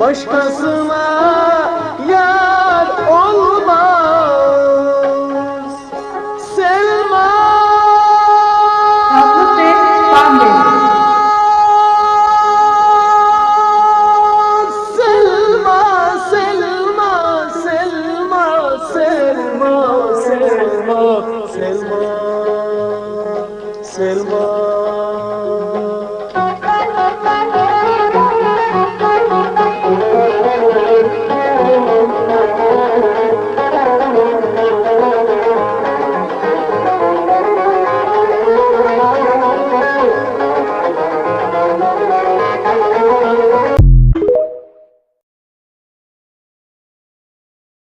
başkasına yar olmaz. Selma Selma, Selma, Selma, Selma, Selma, Selma, Selma.